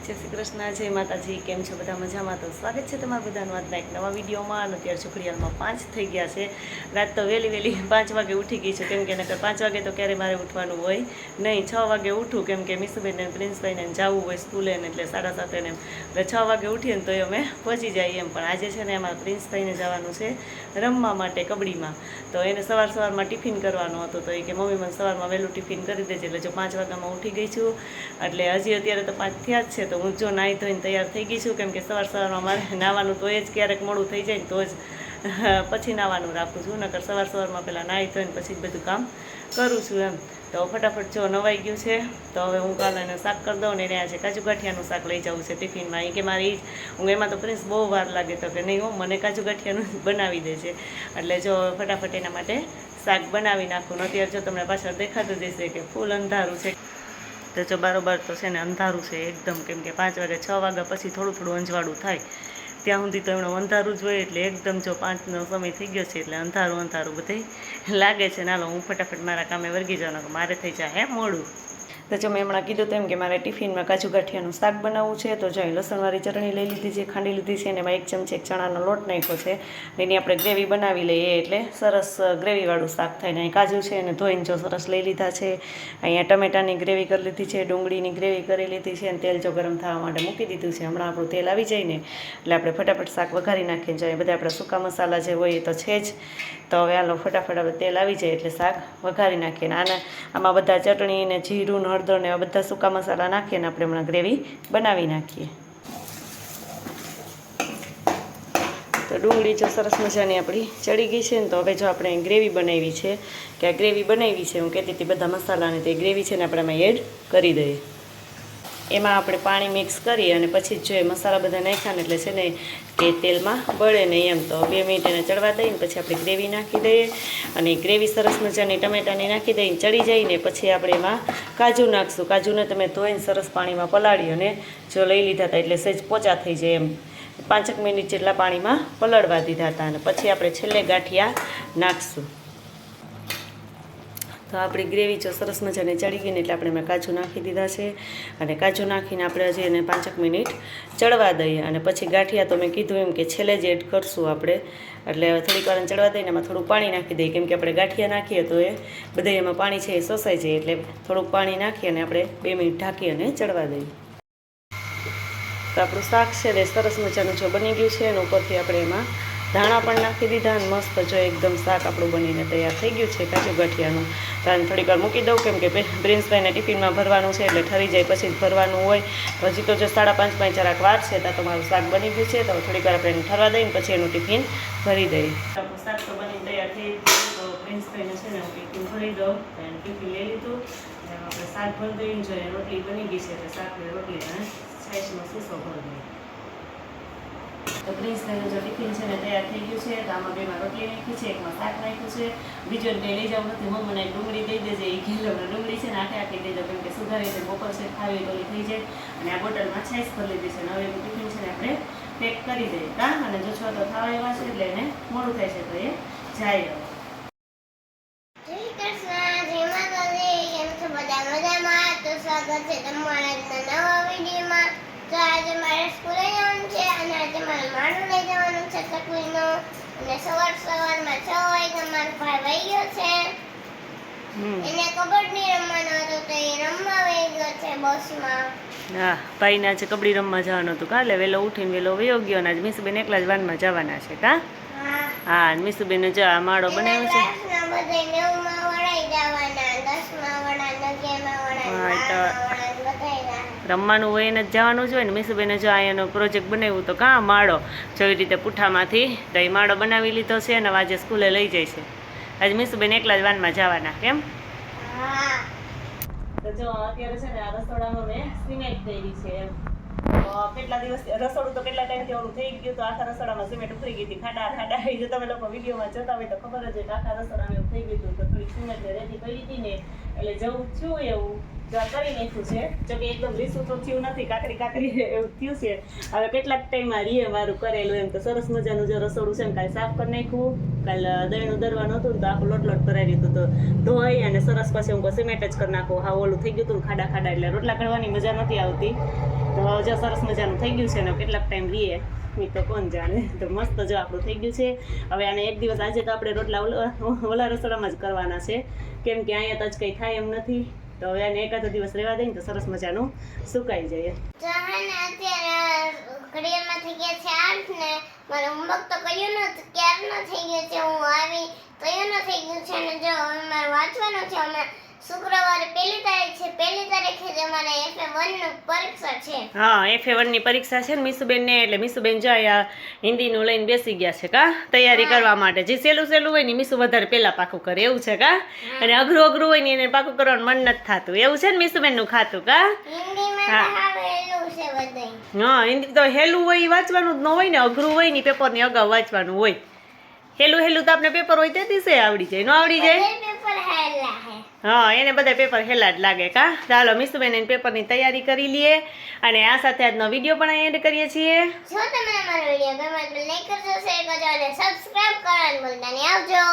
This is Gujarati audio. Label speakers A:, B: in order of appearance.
A: જય શ્રી કૃષ્ણ, જય માતાજી, કેમ છો બધા મજામાં? તો સ્વાગત છે તમારા બધાનું આજના એક નવા વિડીયોમાં. અને અત્યારે છોકરીયાલમાં પાંચ થઈ ગયા છે. રાત તો વહેલી વહેલી પાંચ વાગે ઉઠી ગઈ છું. કેમ કે નકર પાંચ વાગે તો ક્યારે મારે ઉઠવાનું હોય નહીં. છ વાગે ઉઠું, કેમ કે મિસુબેન ને પ્રિન્સભાઈને જવું હોય સ્કૂલે ને એટલે સાડા સાતે ને એટલે છ વાગે ઉઠીએ ને તો અમે પહોંચી જઈએ એમ. પણ આજે છે ને અમારા પ્રિન્સભાઈને જવાનું છે રમવા માટે કબડ્ડીમાં તો એને સવાર સવારમાં ટિફિન કરવાનું હતું. તો એ કે, મમ્મી, મને સવારમાં વહેલું ટિફિન કરી દેજે. એટલે જો પાંચ વાગ્યામાં ઉઠી ગઈ છું. એટલે હજી અત્યારે તો પાંચ થયા જ છે. તો હું જો નાહી ધોઈને તૈયાર થઈ ગઈ છું, કેમ કે સવાર સવારમાં મારે નાહવાનું તો એ જ ક્યારેક મોડું થઈ જાય તો જ પછી નાહવાનું રાખું છું. નકર સવાર સવારમાં પહેલાં નાહી ધોઈને પછી બધું કામ કરું છું એમ. તો ફટાફટ જો નવાઈ ગયું છે, તો હવે હું કાલે એને શાક કરી દઉં ને એને આજે કાજુ ગાંઠિયાનું શાક લઈ જવું છે ટિફિનમાં. એ કે મારે એ જ, હું એમાં તો પ્રિન્સ બહુ વાર લાગે તો કે નહીં હો, મને કાજુ ગાંઠિયાનું બનાવી દે છે. એટલે જો ફટાફટ એના માટે શાક બનાવી નાખું. અત્યારે જો તમને પાછળ દેખાતું જશે કે ફૂલ અંધારું છે. તો જો બારોબાર તો છે ને અંધારું છે એકદમ કેમ કે પાંચ વાગે છ વાગ્યા પછી થોડું થોડું અંજવાળું થાય. ત્યાં સુધી તો એમણે અંધારું જ હોય એટલે એકદમ જો પાંચનો સમય થઈ ગયો છે એટલે અંધારું અંધારું બધે લાગે છે. નાલો હું ફટાફટ મારા કામે વર્ગી જવાનું મારે થઈ જાય હે મોડું. તો જો મેં હમણાં કીધું તેમ કે મારે ટિફિનમાં કાજુ ગાંઠિયાનું શાક બનાવવું છે, તો જો લસણવાળી ચટણી લઈ લીધી છે, ખાંડી લીધી છે, અને એમાં એક ચમચી એક ચણાનો લોટ નાખ્યો છે. એની આપણે ગ્રેવી બનાવી લઈએ એટલે સરસ ગ્રેવીવાળું શાક થાય ને અહીં કાજુ છે અને ધોઈને જો સરસ લઈ લીધા છે. અહીંયા ટમેટાની ગ્રેવી કરી લીધી છે, ડુંગળીની ગ્રેવી કરી લીધી છે, અને તેલ જો ગરમ થવા માટે મૂકી દીધું છે. હમણાં આપણું તેલ આવી જાય ને એટલે આપણે ફટાફટ શાક વઘારી નાખીએ. જોઈએ બધા આપણા સૂકા મસાલા જે હોય એ તો છે જ. તો હવે હાલો ફટાફટ આપણે તેલ આવી જાય એટલે શાક વઘારી નાખીએ. ને આના આમાં બધા ચટણી ને જીરું ને હળદર ને બધા સૂકા મસાલા નાખીએ અને આપણે હમણાં ગ્રેવી બનાવી નાખીએ. તો ડુંગળી જો સરસ મજાની આપણી ચડી ગઈ છે ને, તો હવે જો આપણે ગ્રેવી બનાવી છે, કે આ ગ્રેવી બનાવી છે, હું કહેતી હતી બધા મસાલાને, તે ગ્રેવી છે ને આપણે એમાં એડ કરી દઈએ. એમાં આપણે પાણી મિક્સ કરી અને પછી જ એ મસાલા બધા નાખ્યા ને એટલે છે ને કે તેલમાં બળે નહીં એમ તો બે મિનિટ એને ચડવા દઈએ ને પછી આપણે ગ્રેવી નાખી દઈએ અને ગ્રેવી સરસ મજાની ટમેટાની નાખી દઈને ચડી જાય ને પછી આપણે એમાં કાજુ નાખશું. કાજુને તમે ધોઈને સરસ પાણીમાં પલાળી અને જો લઈ લીધા હતા એટલે સહેજ પોચા થઈ જાય એમ. પાંચેક મિનિટ જેટલા પાણીમાં પલળવા દીધા હતા અને પછી આપણે છેલ્લે ગાંઠિયા નાખશું. તો આપણી ગ્રેવી જો સરસ મજાની ચડી ગઈ એટલે આપણે એમાં કાજુ નાખી દીધા છે. અને કાજુ નાખીને આપણે હજી એને પાંચેક મિનિટ ચડવા દઈએ. અને પછી ગાંઠિયા તો મેં કીધું એમ કે છેલ્લે જ એડ કરશું આપણે. એટલે થોડીક વાર ચડવા દઈને એમાં થોડું પાણી નાખી દઈએ. કેમ કે આપણે ગાંઠિયા નાખીએ તો એ બધા એમાં પાણી છે એ સોસાઈ જાય એટલે થોડુંક પાણી નાખી અને આપણે બે મિનિટ ઢાંકી અને ચડવા દઈએ. તો આપણું શાક છે ને સરસ મજાનું જો બની ગયું છે. અને ઉપરથી આપણે એમાં ધાણા પણ નાખી દીધા અને મસ્ત જો એકદમ શાક આપણું બનીને તૈયાર થઈ ગયું છે કાજુ ગઠિયાનું. તો આને થોડીક વાર મૂકી દઉં કેમ કે પ્રિન્સભાઈને ટિફિનમાં ભરવાનું છે એટલે ઠરી જાય પછી ભરવાનું હોય. પછી તો જો સાડા પાંચ પાંચ જરાક વાર છે ત્યાં તો મારું શાક બની ગયું છે તો થોડીક વાર આપણે એને ઠરવા દઈએ પછી એનું ટિફિન ભરી દઈએ. શાક તો બની તૈયાર થઈ તો પ્રિન્સભાઈને છે ને હું ટિફિન ભરી દઉં ટિફિન લઈ લીધું. આપણે શાક ભરી દઈએ જો રોટલી બની ગઈ છે, એટલે શાક રોટલી અને છાશનો શીશો ભરી દઈએ. તો જો ટિફિન છે, ને તૈયાર થઈ ગયું છે. તો આમાં બેમાં રોટલી નાખી છે, એકમાં શાક નાખ્યું છે. બીજો કંઈ લઈ જવું નથી. હું મને ડુંગળી દઈ દેજે. એ ઘેલો ડુંગળી છે ને આખે આખી દઈ દો કેમ કે સુધારી છે બપોર છે, ખાવી તો થઈ જાય. અને આ બોટલમાં છાશ ભરી લીધી છે. હવે ટિફિન છે ને આપણે પેક કરી દઈએ. કા? અને જો છો તો થવા એવા છે એટલે એને મોડું થાય છે તો એ જાય
B: મજામાં સ્વાગત છે તમારા નવા વિડીયોમાં. તો આજે મારે સ્કૂલે જવાનું છે અને આજે મારે માનું લઈ જવાનું છે તકવીનો અને સવાર સવારમાં છ વાગે મારો ભાઈ વહી ગયો છે. એને કબડ્ડી રમવાનો હતો તો એ રમવા વહી ગયો છે બસમાં.
A: હા ભાઈને આજે કબડ્ડી રમવા જવાનું હતું. કાલે વહેલો ઉઠીને વહેલો વયો ગયો અને આજે મીસુબેન એકલા જ વાનમાં જવાના છે કા?
B: હા.
A: મીસુબેન જો આ માળો બનાવ્યો છે.
B: બધા નવમાં વળાઈ જવાના દસમાં વળા અગિયારમાં
A: રમવાનું હોય એને જ જવાનું જ હોય ને મીસુબેને જો અહીંયાનો પ્રોજેક્ટ બનાવ્યું તો કાં માળો? જેવી રીતે પૂઠામાંથી તો એ માળો બનાવી લીધો છે અને આજે સ્કૂલે લઈ જાય છે. આજે મીસુબેન એકલા જ વાનમાં જવાના કેમ?
B: હા.
A: તો જો અત્યારે છે ને આ રસોડામાં મેં સિમેન્ટ કરી છે. એમ કેટલા દિવસ રસોડું તો કેટલા ટાઈમથી ઓલું થઈ ગયું તો આખા રસોડામાં સિમેન્ટ ઉતરી ગઈ હતી. ખાડા ખાડા. એ જો તમે લોકો વિડીયોમાં જોતા હોય તો ખબર જ કે આખા રસોડામાં એવું થઈ ગયું હતું. તો થોડીક સિમેન્ટ રેડી કરી હતી ને, એટલે જવું છું એવું. કરી નાખ્યું છે. જો એકદમ લીસું તો થયું નથી, કાકરી કાકરી એવું થયું છે. હવે કેટલાક ટાઈમમાં રીએ મારું કરેલું એમ. તો સરસ મજાનું જે રસોડું છે ને કાલે સાફ કરી નાખ્યું. કાલ દહીંનું દરવાનું હતું તો આખું લોટ લોટ કરાવી દીધું હતું. ધોઈ અને સરસ પછી હું સિમેન્ટ જ કરી નાખું. હા ઓલું થઈ ગયું હતું ખાડા ખાડા એટલે રોટલા કરવાની મજા નથી આવતી. તો જો સરસ મજાનું થઈ ગયું છે અને કેટલાક ટાઈમ રીએ મી તો કોણ જાણે? તો મસ્ત જો આપણું થઈ ગયું છે. હવે આને એક દિવસ આજે તો આપણે રોટલા ઓલા રસોડામાં જ કરવાના છે. કેમ કે અહીંયા તો જ કંઈ થાય એમ નથી. તો હવે આને એકાદ દિવસ રહેવા દઈએ તો સરસ મજાનું સુકાઈ જાય.
B: ઘડિયાળમાં થઈ ગયા છે આઠ ને મારે હોમવર્ક તો કર્યું ક્યારનો થઈ ગયો છે? હું આવી તૈયાર થઈ ગયું છે? ને જો હવે મારે વાંચવાનું છે અમે શુક્રવારે પહેલી તારીખ છે પહેલી તારીખે જ અમારે એફએ વનનું પરીક્ષા છે.
A: હા એફએ વનની પરીક્ષા છે ને મીસુબેનને એટલે મીસુબેન જાય અહીંયા હિન્દીનું લઈને બેસી ગયા છે કા? તૈયારી કરવા માટે. જે સહેલું સહેલું હોય ને મીસુ વધારે પહેલાં પાકું કરે એવું છે કા? અને અઘરું અઘરું હોય ને એને પાકું કરવાનું મન નથી થતું. એવું છે ને મીસુબેનનું ખાતું કા? હા. હિન્દી તો હેલું હોય એ વાંચવાનું જ ન હોય ને અઘરું હોય ને પેપરની અગાઉ વાંચવાનું હોય. હેલું હેલું તો આપણે પેપર હોય તે દિવસે આવડી જાય. ન આવડી જાય?
B: પેપર હેલા. હા,
A: એને બધા પેપર હેલા જ લાગે કા? ચાલો, મિસુબેન એને પેપરની તૈયારી કરી લઈએ અને આ સાથે આજનો વીડિયો પણ એન્ડ કરીએ છીએ.
B: જો તમને અમારો વીડિયો ગમે તો લાઈક કરજો શેર કરજો અને સબસ્ક્રાઇબ કરવાનું ભૂલતા નહીં. આવજો!